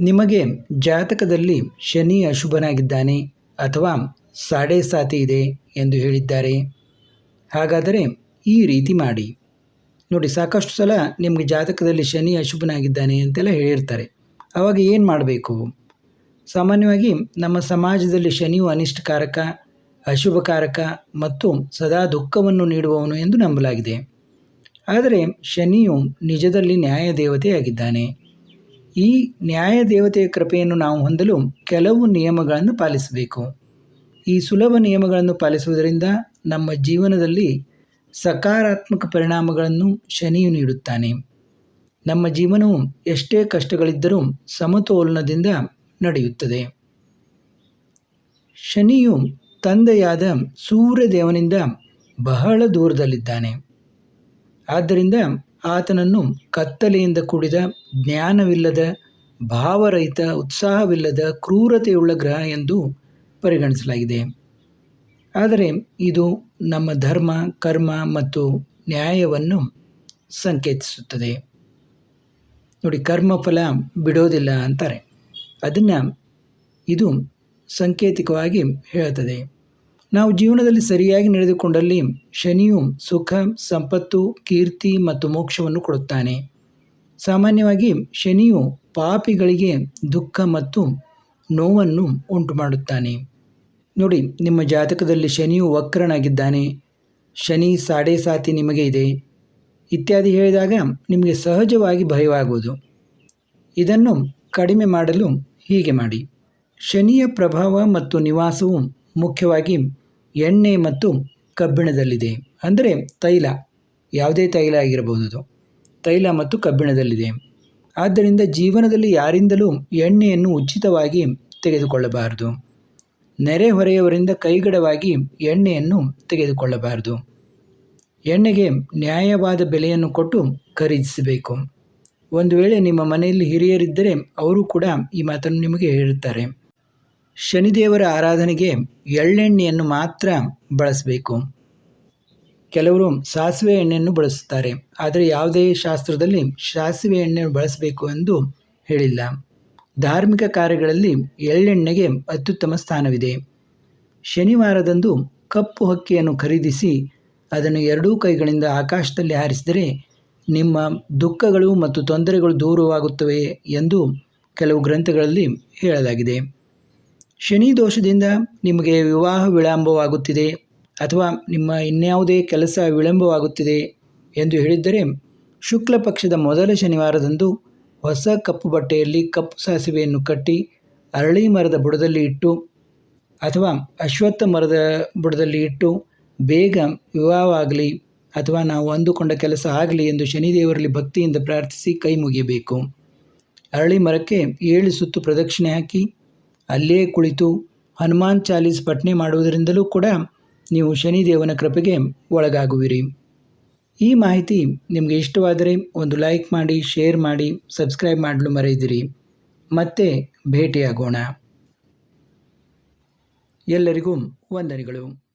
ನಿಮಗೆ ಜಾತಕದಲ್ಲಿ ಶನಿ ಅಶುಭನಾಗಿದ್ದಾನೆ ಅಥವಾ ಸಾಡೆ ಸಾತಿ ಇದೆ ಎಂದು ಹೇಳಿದ್ದಾರೆ. ಹಾಗಾದರೆ ಈ ರೀತಿ ಮಾಡಿ. ನೋಡಿ, ಸಾಕಷ್ಟು ಸಲ ನಿಮಗೆ ಜಾತಕದಲ್ಲಿ ಶನಿ ಅಶುಭನಾಗಿದ್ದಾನೆ ಅಂತೆಲ್ಲ ಹೇಳಿರ್ತಾರೆ. ಆವಾಗ ಏನು ಮಾಡಬೇಕು? ಸಾಮಾನ್ಯವಾಗಿ ನಮ್ಮ ಸಮಾಜದಲ್ಲಿ ಶನಿಯು ಅನಿಷ್ಟಕಾರಕ, ಅಶುಭಕಾರಕ ಮತ್ತು ಸದಾ ದುಃಖವನ್ನು ನೀಡುವವನು ಎಂದು ನಂಬಲಾಗಿದೆ. ಆದರೆ ಶನಿಯು ನಿಜದಲ್ಲಿ ನ್ಯಾಯ ದೇವತೆಯಾಗಿದ್ದಾನೆ ಈ ನ್ಯಾಯ ದೇವತೆಯ ಕೃಪೆಯನ್ನು ನಾವು ಹೊಂದಲು ಕೆಲವು ನಿಯಮಗಳನ್ನು ಪಾಲಿಸಬೇಕು. ಈ ಸುಲಭ ನಿಯಮಗಳನ್ನು ಪಾಲಿಸುವುದರಿಂದ ನಮ್ಮ ಜೀವನದಲ್ಲಿ ಸಕಾರಾತ್ಮಕ ಪರಿಣಾಮಗಳನ್ನು ಶನಿಯು ನೀಡುತ್ತಾನೆ. ನಮ್ಮ ಜೀವನವು ಎಷ್ಟೇ ಕಷ್ಟಗಳಿದ್ದರೂ ಸಮತೋಲನದಿಂದ ನಡೆಯುತ್ತದೆ. ಶನಿಯು ತಂದೆಯಾದ ಸೂರ್ಯದೇವನಿಂದ ಬಹಳ ದೂರದಲ್ಲಿದ್ದಾನೆ. ಆದ್ದರಿಂದ ಆತನನ್ನು ಕತ್ತಲೆಯಿಂದ ಕೂಡಿದ ಜ್ಞಾನವಿಲ್ಲದ, ಭಾವರಹಿತ, ಉತ್ಸಾಹವಿಲ್ಲದ, ಕ್ರೂರತೆಯುಳ್ಳ ಗ್ರಹ ಎಂದು ಪರಿಗಣಿಸಲಾಗಿದೆ. ಆದರೆ ಇದು ನಮ್ಮ ಧರ್ಮ, ಕರ್ಮ ಮತ್ತು ನ್ಯಾಯವನ್ನು ಸಂಕೇತಿಸುತ್ತದೆ. ನೋಡಿ, ಕರ್ಮಫಲ ಬಿಡೋದಿಲ್ಲ ಅಂತಾರೆ. ಅದನ್ನು ಇದು ಸಂಕೇತಿಕವಾಗಿ ಹೇಳುತ್ತದೆ. ನಾವು ಜೀವನದಲ್ಲಿ ಸರಿಯಾಗಿ ನಡೆದುಕೊಂಡಲ್ಲಿ ಶನಿಯು ಸುಖ, ಸಂಪತ್ತು, ಕೀರ್ತಿ ಮತ್ತು ಮೋಕ್ಷವನ್ನು ಕೊಡುತ್ತಾನೆ. ಸಾಮಾನ್ಯವಾಗಿ ಶನಿಯು ಪಾಪಿಗಳಿಗೆ ದುಃಖ ಮತ್ತು ನೋವನ್ನು ಉಂಟು ಮಾಡುತ್ತಾನೆ ನೋಡಿ, ನಿಮ್ಮ ಜಾತಕದಲ್ಲಿ ಶನಿಯು ವಕ್ರನಾಗಿದ್ದಾನೆ. ಶನಿ ಸಾಡೆ ಸಾತಿ ನಿಮಗೆ ಇದೆ. ಇತ್ಯಾದಿ ಹೇಳಿದಾಗ ನಿಮಗೆ ಸಹಜವಾಗಿ ಭಯವಾಗುವುದು. ಇದನ್ನು ಕಡಿಮೆ ಮಾಡಲು ಹೀಗೆ ಮಾಡಿ. ಶನಿಯ ಪ್ರಭಾವ ಮತ್ತು ನಿವಾಸವು ಮುಖ್ಯವಾಗಿ ಎಣ್ಣೆ ಮತ್ತು ಕಬ್ಬಿಣದಲ್ಲಿದೆ. ಅಂದರೆ ತೈಲ, ಯಾವುದೇ ತೈಲ ಆಗಿರಬಹುದು ತೈಲ ಮತ್ತು ಕಬ್ಬಿಣದಲ್ಲಿದೆ. ಆದ್ದರಿಂದ ಜೀವನದಲ್ಲಿ ಯಾರಿಂದಲೂ ಎಣ್ಣೆಯನ್ನು ಉಚಿತವಾಗಿ ತೆಗೆದುಕೊಳ್ಳಬಾರದು. ನೆರೆಹೊರೆಯವರಿಂದ ಕೈಗಡವಾಗಿ ಎಣ್ಣೆಯನ್ನು ತೆಗೆದುಕೊಳ್ಳಬಾರದು. ಎಣ್ಣೆಗೆ ನ್ಯಾಯವಾದ ಬೆಲೆಯನ್ನು ಕೊಟ್ಟು ಖರೀದಿಸಬೇಕು. ಒಂದು ವೇಳೆ ನಿಮ್ಮ ಮನೆಯಲ್ಲಿ ಹಿರಿಯರಿದ್ದರೆ, ಅವರು ಕೂಡ ಈ ಮಾತನ್ನು ನಿಮಗೆ ಹೇಳುತ್ತಾರೆ. ಶನಿದೇವರ ಆರಾಧನೆಗೆ ಎಳ್ಳೆಣ್ಣೆಯನ್ನು ಮಾತ್ರ ಬಳಸಬೇಕು. ಕೆಲವರು ಸಾಸಿವೆ ಎಣ್ಣೆಯನ್ನು ಬಳಸುತ್ತಾರೆ, ಆದರೆ ಯಾವುದೇ ಶಾಸ್ತ್ರದಲ್ಲಿ ಸಾಸಿವೆ ಎಣ್ಣೆಯನ್ನು ಬಳಸಬೇಕು ಎಂದು ಹೇಳಿಲ್ಲ. ಧಾರ್ಮಿಕ ಕಾರ್ಯಗಳಲ್ಲಿ ಎಳ್ಳೆಣ್ಣೆಗೆ ಅತ್ಯುತ್ತಮ ಸ್ಥಾನವಿದೆ. ಶನಿವಾರದಂದು ಕಪ್ಪು ಹಕ್ಕಿಯನ್ನು ಖರೀದಿಸಿ ಅದನ್ನು ಎರಡೂ ಕೈಗಳಿಂದ ಆಕಾಶದಲ್ಲಿ ಹಾರಿಸಿದರೆ ನಿಮ್ಮ ದುಃಖಗಳು ಮತ್ತು ತೊಂದರೆಗಳು ದೂರವಾಗುತ್ತವೆ ಎಂದು ಕೆಲವು ಗ್ರಂಥಗಳಲ್ಲಿ ಹೇಳಲಾಗಿದೆ. ಶನಿ ದೋಷದಿಂದ ನಿಮಗೆ ವಿವಾಹ ವಿಳಂಬವಾಗುತ್ತಿದೆ ಅಥವಾ ನಿಮ್ಮ ಇನ್ಯಾವುದೇ ಕೆಲಸ ವಿಳಂಬವಾಗುತ್ತಿದೆ ಎಂದು ಹೇಳಿದ್ದರೆ ಶುಕ್ಲ ಪಕ್ಷದ ಮೊದಲ ಶನಿವಾರದಂದು ಹೊಸ ಕಪ್ಪು ಬಟ್ಟೆಯಲ್ಲಿ ಕಪ್ಪು ಸಾಸಿವೆಯನ್ನು ಕಟ್ಟಿ ಅರಳಿ ಮರದ ಬುಡದಲ್ಲಿ ಇಟ್ಟು ಅಥವಾ ಅಶ್ವತ್ಥ ಮರದ ಬುಡದಲ್ಲಿ ಇಟ್ಟು ಬೇಗ ವಿವಾಹವಾಗಲಿ ಅಥವಾ ನಾವು ಅಂದುಕೊಂಡ ಕೆಲಸ ಆಗಲಿ ಎಂದು ಶನಿದೇವರಲ್ಲಿ ಭಕ್ತಿಯಿಂದ ಪ್ರಾರ್ಥಿಸಿ ಕೈ ಮುಗಿಯಬೇಕು. ಅರಳಿ ಮರಕ್ಕೆ ಏಳು ಸುತ್ತು ಪ್ರದಕ್ಷಿಣೆ ಹಾಕಿ ಅಲ್ಲೇ ಕುಳಿತು ಹನುಮಾನ್ ಚಾಲೀಸ್ ಪಠನೆ ಮಾಡುವುದರಿಂದಲೂ ಕೂಡ ನೀವು ಶನಿದೇವನ ಕೃಪೆಗೆ ಒಳಗಾಗುವಿರಿ. ಈ ಮಾಹಿತಿ ನಿಮಗೆ ಇಷ್ಟವಾದರೆ ಒಂದು ಲೈಕ್ ಮಾಡಿ, ಶೇರ್ ಮಾಡಿ, ಸಬ್ಸ್ಕ್ರೈಬ್ ಮಾಡಲು ಮರೆಯದಿರಿ. ಮತ್ತೆ ಭೇಟಿಯಾಗೋಣ. ಎಲ್ಲರಿಗೂ ವಂದನೆಗಳು.